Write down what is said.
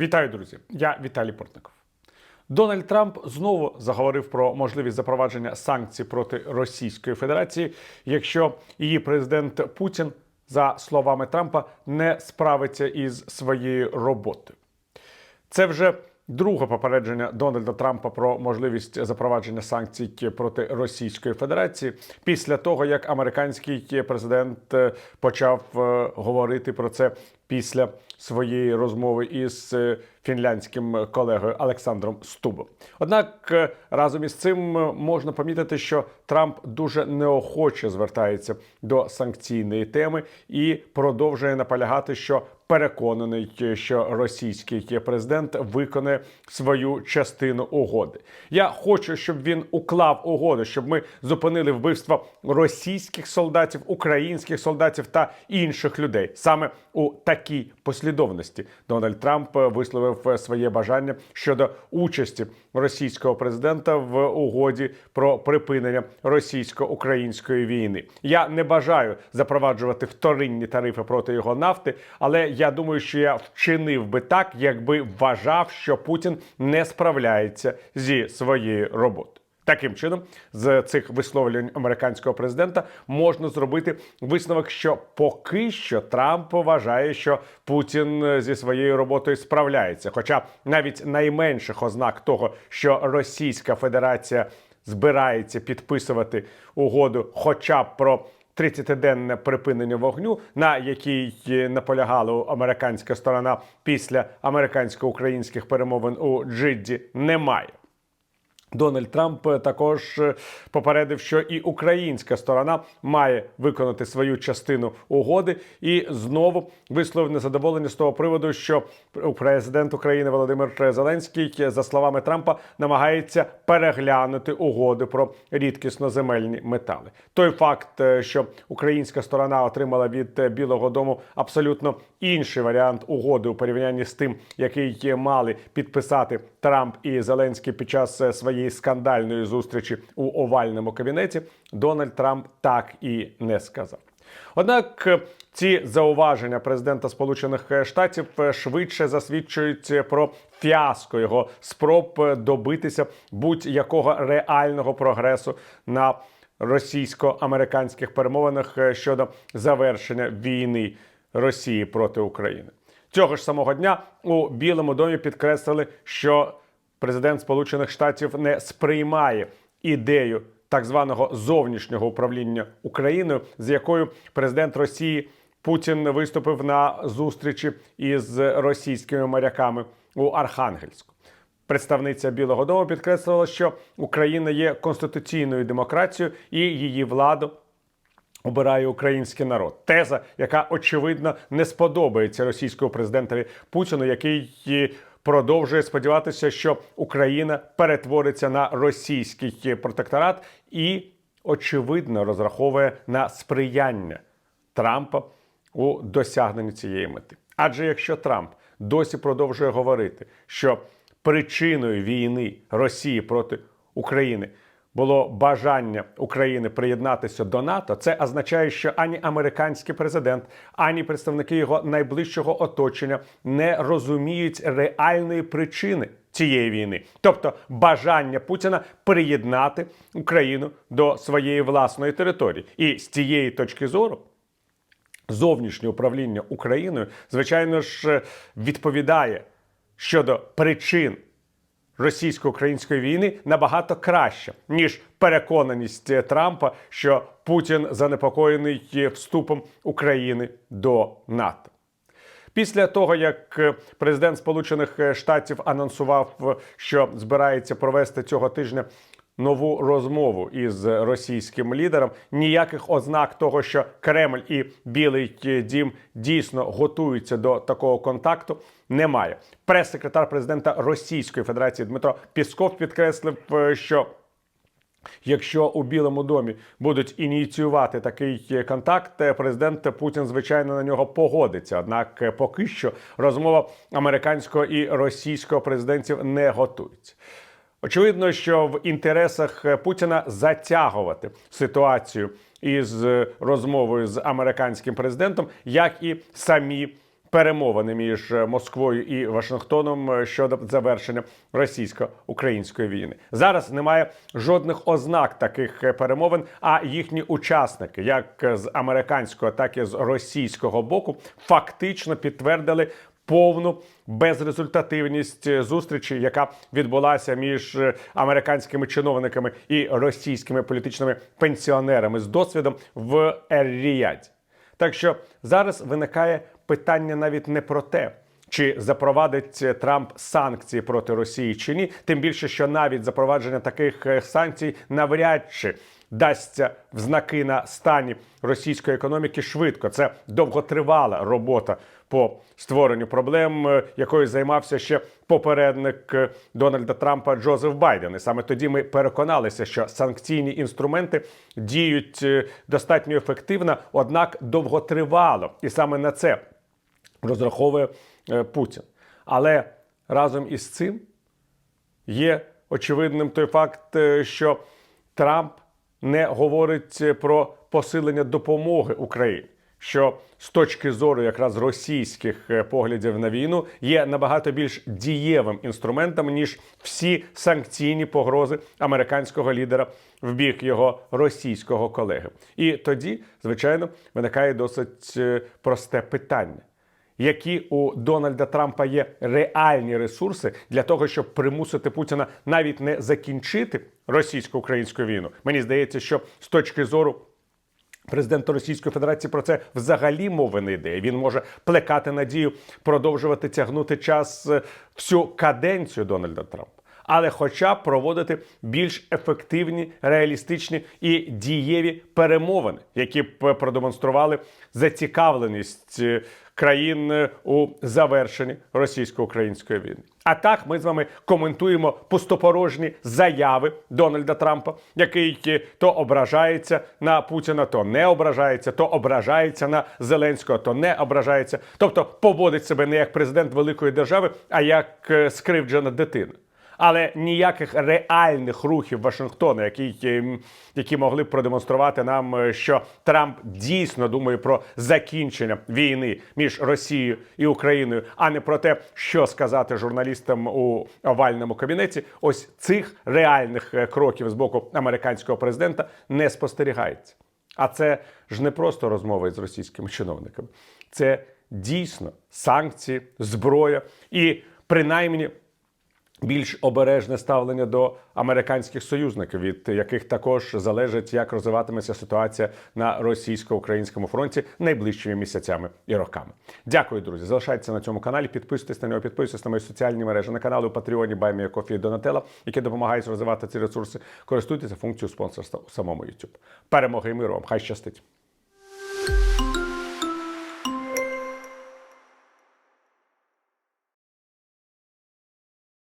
Вітаю, друзі! Я Віталій Портников. Дональд Трамп знову заговорив про можливість запровадження санкцій проти Російської Федерації, якщо її президент Путін, за словами Трампа, не справиться із своєю роботою. Це вже друге попередження Дональда Трампа про можливість запровадження санкцій проти Російської Федерації після того, як американський президент е, почав е, говорити про це після своєї розмови із е, фінляндським колегою Олександром Стубом. Однак е, разом із цим е, можна помітити, що Трамп дуже неохоче звертається до санкційної теми і продовжує наполягати, що переконаний, що російський президент виконає свою частину угоди. Я хочу, щоб він уклав угоду, щоб ми зупинили вбивство російських солдатів, українських солдатів та інших людей саме у такій послідовності. Дональд Трамп висловив своє бажання щодо участі російського президента в угоді про припинення російсько-української війни. Я не бажаю запроваджувати вторинні тарифи проти його нафти, але я думаю, що я вчинив би так, якби вважав, що Путін не справляється зі своєю роботою. Таким чином, з цих висловлювань американського президента можна зробити висновок, що поки що Трамп вважає, що Путін зі своєю роботою справляється. Хоча навіть найменших ознак того, що Російська Федерація збирається підписувати угоду, хоча б про 30-денне припинення вогню, на якій наполягала американська сторона після американсько-українських перемовин у Джидді, немає. Дональд Трамп також е, попередив, що і українська сторона має виконати свою частину угоди, і знову висловив незадоволення з того приводу, що президент України Володимир Зеленський, за словами Трампа, намагається переглянути угоди про рідкісноземельні метали. Той факт, е, що українська сторона отримала від е, Білого Дому абсолютно інший варіант угоди у порівнянні з тим, який мали підписати Трамп і Зеленський під час е, своєї скандальної зустрічі у овальному кабінеті, Дональд Трамп так і не сказав. Однак ці зауваження президента Сполучених Штатів швидше засвідчують про фіаско його спроб добитися будь-якого реального прогресу на російсько-американських перемовинах щодо завершення війни Росії проти України. Цього ж самого дня у Білому домі підкреслили, що президент Сполучених Штатів не сприймає ідею так званого зовнішнього управління Україною, з якою президент Росії Путін виступив на зустрічі із російськими моряками у Архангельську. Представниця Білого Дому підкреслила, що Україна є конституційною демократією і її владу обирає український народ. Теза, яка очевидно не сподобається російському президентові Путіну, який е, продовжує сподіватися, що Україна перетвориться на російський протекторат і очевидно розраховує на сприяння Трампа у досягненні цієї мети. Адже якщо Трамп досі продовжує говорити, що причиною війни Росії проти України було бажання України приєднатися до НАТО, це означає, що ані американський президент, ані представники його найближчого оточення не розуміють реальної причини цієї війни, тобто бажання Путіна приєднати Україну до своєї власної території, і з цієї точки зору. Зовнішнє управління Україною, звичайно ж, відповідає щодо причин російсько-української війни набагато краще, ніж переконаність Трампа, що Путін занепокоєний вступом України до НАТО. Після того, як президент Сполучених Штатів анонсував, що збирається провести цього тижня нову розмову із російським лідером, ніяких ознак того, що Кремль і Білий Дім дійсно готуються до такого контакту, немає. Прес-секретар президента Російської Федерації Дмитро Пісков підкреслив, що Якщо у Білому домі будуть ініціювати такий контакт, президент Путін звичайно на нього погодиться. Однак, поки що розмова американського і російського президентів не готується. Очевидно, що в інтересах Путіна затягувати ситуацію із розмовою з американським президентом, як і самі перемовини між Москвою і Вашингтоном е, щодо завершення російсько-української війни. Зараз немає жодних ознак таких е, перемовин. А їхні учасники, як з американського, так і з російського боку, фактично підтвердили. Повну безрезультативність е, зустрічі, яка відбулася між е, американськими чиновниками і російськими політичними пенсіонерами з досвідом в Ер-Ріяді. Так що зараз виникає питання навіть не про те, чи запровадить Трамп санкції проти Росії чи ні, тим більше, що навіть запровадження таких е, санкцій навряд чи дасться в знаки на стані російської економіки швидко. Це довготривала робота по створенню проблем, е, якою займався ще попередник е, Дональда Трампа Джозеф Байден. І саме тоді ми переконалися, що санкційні інструменти діють е, достатньо ефективно, однак довготривало, і саме на це розраховує Путін. Але разом із цим є очевидним той факт, що Трамп не говорить про посилення допомоги Україні. Що з точки зору якраз російських е, поглядів на війну є набагато більш дієвим інструментом ніж всі санкційні погрози американського лідера в бік його російського колеги. І тоді, звичайно, виникає досить е, просте питання які у Дональда Трампа є реальні ресурси для того, щоб примусити Путіна навіть не закінчити російсько-українську війну. Мені здається, що з точки зору. Президента Російської Федерації про це взагалі мови не йде. Він може плекати надію продовжувати тягнути час е, всю каденцію Дональда Трампа, але хоча б проводити більш ефективні, реалістичні і дієві перемовини, які б продемонстрували зацікавленість е, країн е, у завершенні російсько-української війни. А так ми з вами коментуємо пустопорожні заяви Дональда Трампа, який е, то ображається на Путіна, то не ображається, то ображається на Зеленського, то не ображається, тобто поводить себе не як президент великої держави, а як е, скривджена дитина. Але ніяких реальних рухів Вашингтона, які, ем, які могли б продемонструвати нам, е, що Трамп дійсно думає про закінчення війни між Росією і Україною, а не про те, що сказати журналістам у овальному кабінеті. Ось цих реальних е, кроків з боку американського президента не спостерігається. А це ж не просто розмови з російськими чиновниками, це дійсно санкції, зброя і принаймні більш обережне ставлення до американських союзників, від яких також залежить, як розвиватиметься ситуація на російсько-українському фронті найближчими місяцями і роками. Дякую, друзі. Залишайтеся на цьому каналі. Підписуйтесь на нього, підписуйтесь на мої соціальні мережі на канали у Патреоні Баймія Кофі Донателла, які допомагають розвивати ці ресурси. Користуйтеся функцією спонсорства у самому YouTube. Перемоги і миру вам! Хай щастить!